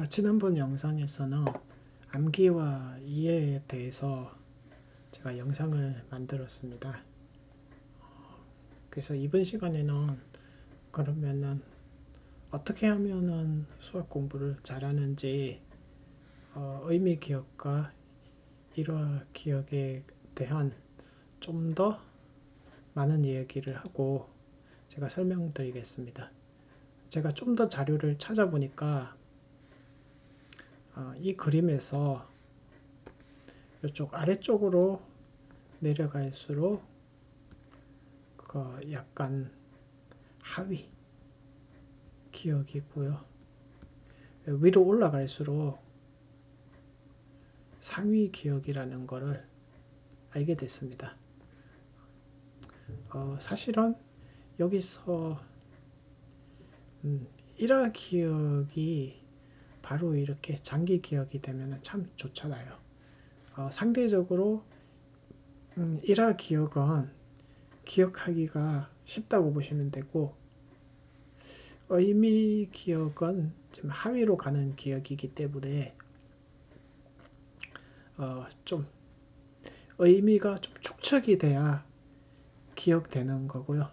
자, 지난번 영상에서는 암기와 이해에 대해서 제가 영상을 만들었습니다. 그래서 이번 시간에는 그러면은 어떻게 하면은 수학 공부를 잘하는지 어, 의미 기억과 일화 기억에 대한 좀 더 많은 이야기를 하고 제가 설명드리겠습니다. 제가 좀 더 자료를 찾아보니까 어, 이 그림에서 이쪽 아래쪽으로 내려갈수록 그 약간 하위 기억이고요. 위로 올라갈수록 상위 기억이라는 것을 알게 됐습니다. 어, 사실은 여기서 음, 1화 기억이 바로 이렇게 장기 기억이 되면 참 좋잖아요. 어, 상대적으로 음, 1화 기억은 기억하기가 쉽다고 보시면 되고 의미 기억은 좀 하위로 가는 기억이기 때문에 어, 좀 의미가 좀 축적이 돼야 기억되는 거고요.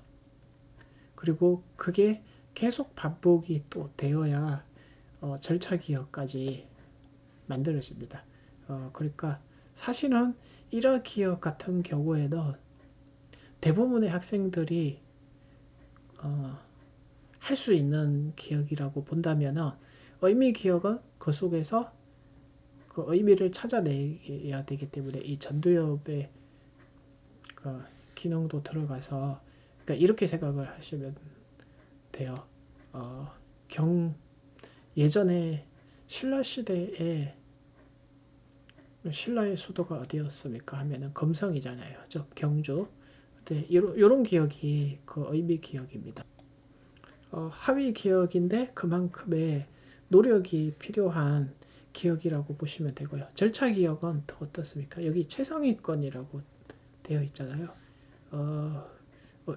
그리고 그게 계속 반복이 또 되어야 어, 절차 기억까지 만들어집니다. 어, 그러니까 사실은 1화 기억 같은 경우에는 대부분의 학생들이 어, 할 수 있는 기억이라고 본다면 의미 기억은 그 속에서 그 의미를 찾아내야 되기 때문에 이 전두엽의 그 기능도 들어가서 그러니까 이렇게 생각을 하시면 돼요. 어, 경 예전에 신라 시대에 신라의 수도가 어디였습니까? 하면은 금성이잖아요. 저 경주. 네, 이런 기억이 그 의미 기억입니다. 어, 하위 기억인데 그만큼의 노력이 필요한 기억이라고 보시면 되고요. 절차 기억은 더 어떻습니까? 여기 최상위권이라고 되어 있잖아요. 어, 어,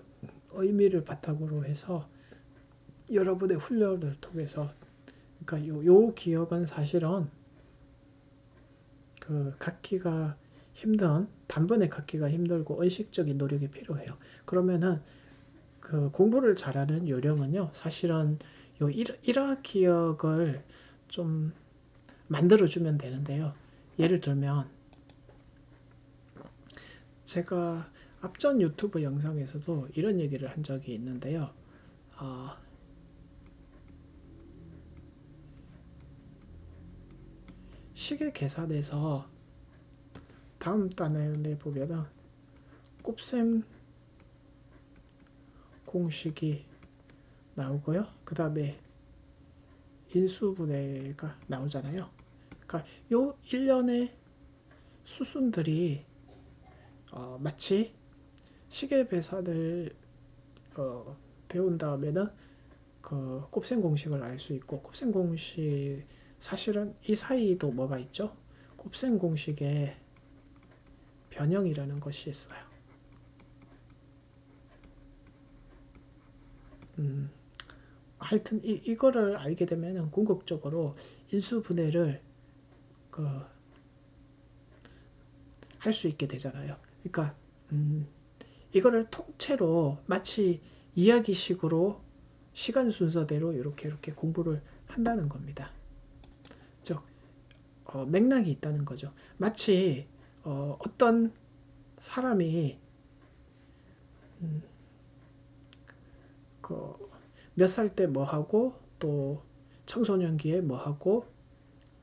의미를 바탕으로 해서 여러분의 훈련을 통해서 그러니까 요, 요 기억은 사실은 그 갖기가 힘든 단번에 갖기가 힘들고 의식적인 노력이 필요해요. 그러면은 그 공부를 잘하는 요령은요. 사실은 요 1화 기억을 좀 만들어 주면 되는데요. 예를 들면 제가 앞전 유튜브 영상에서도 이런 얘기를 한 적이 있는데요. 어, 시계 계산에서 다음 단에 보면은 곱셈 공식이 나오고요. 그 다음에 인수분해가 나오잖아요. 그러니까 요 1년의 수순들이 어, 마치 시계 배산을 어, 배운 다음에는 그 곱셈 공식을 알 수 있고 곱셈 공식 사실은 이 사이도 뭐가 있죠? 곱셈 공식에 변형이라는 것이 있어요. 음, 하여튼 이, 이거를 알게 되면 궁극적으로 인수분해를 그, 할 수 있게 되잖아요. 그러니까 음, 이거를 통째로 마치 이야기식으로 시간 순서대로 이렇게 이렇게 공부를 한다는 겁니다. 즉 어, 맥락이 있다는 거죠. 마치 어, 떤 사람이 음, 그 몇 살 때 뭐 하고 또 청소년기에 뭐 하고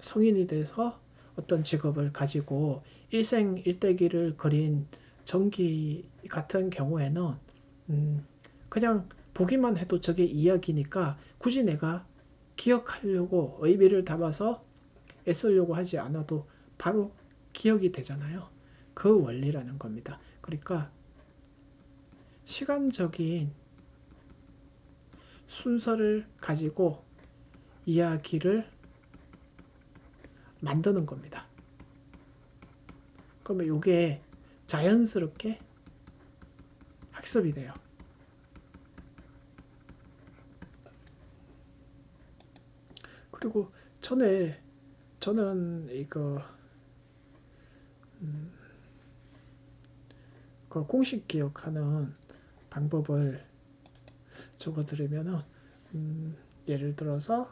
성인이 돼서 어떤 직업을 가지고 일생 일대기를 그린 전기 같은 경우에는 음, 그냥 보기만 해도 저게 이야기니까 굳이 내가 기억하려고 의미를 담아서 애쓰려고 하지 않아도 바로 기억이 되잖아요. 그 원리라는 겁니다. 그러니까 시간적인 순서를 가지고 이야기를 만드는 겁니다. 그러면 이게 자연스럽게 학습이 돼요. 그리고 전에 저는 이거 음, 그 공식 기억하는 방법을 적어드리면은 음, 예를 들어서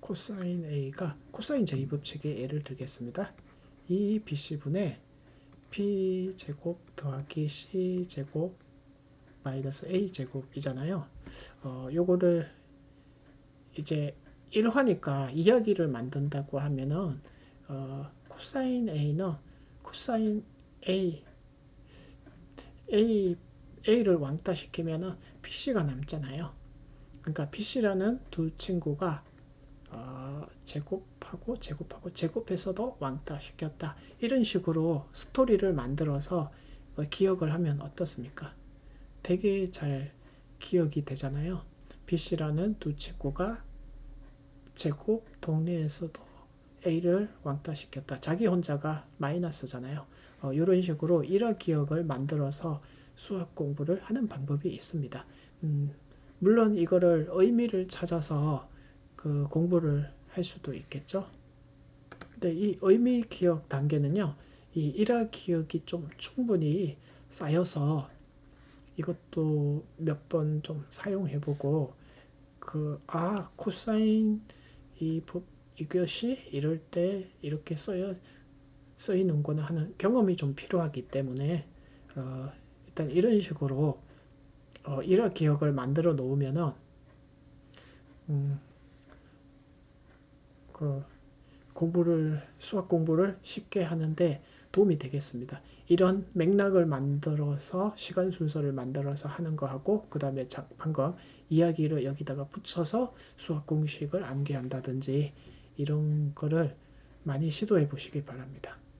코사인 A가 코사인 제곱법칙의 예를 들겠습니다. 이 BC분의 B제곱 더하기 C제곱 마이너스 A제곱이잖아요. 어, 요거를 이제 1화니까 이야기를 만든다고 하면은 어, 코사인 A는 코사인 A A A를 왕따 시키면은 BC가 남잖아요. 그러니까 BC라는 두 친구가 어, 제곱하고 제곱하고 제곱해서도 왕따 시켰다. 이런 식으로 스토리를 만들어서 어, 기억을 하면 어떻습니까? 되게 잘 기억이 되잖아요. BC라는 두 친구가 제곱 동네에서도 A를 왕따 시켰다. 자기 혼자가 마이너스잖아요. 어, 이런 식으로 일화 기억을 만들어서 수학 공부를 하는 방법이 있습니다. 음, 물론 이거를 의미를 찾아서 그 공부를 할 수도 있겠죠. 근데 이 의미 기억 단계는요, 이 일화 기억이 좀 충분히 쌓여서 이것도 몇 번 좀 사용해보고 그 아 코사인 이 이것이 이럴 때 이렇게 써여 쓰이는구나 하는 경험이 좀 필요하기 때문에 어, 일단 이런 식으로 어, 일화 기억을 만들어 놓으면은 음, 그 공부를 수학 공부를 쉽게 하는데 도움이 되겠습니다. 이런 맥락을 만들어서 시간 순서를 만들어서 하는 거하고 그 다음에 방금 이야기를 여기다가 붙여서 수학 공식을 암기한다든지 이런 거를 많이 시도해 보시기 바랍니다.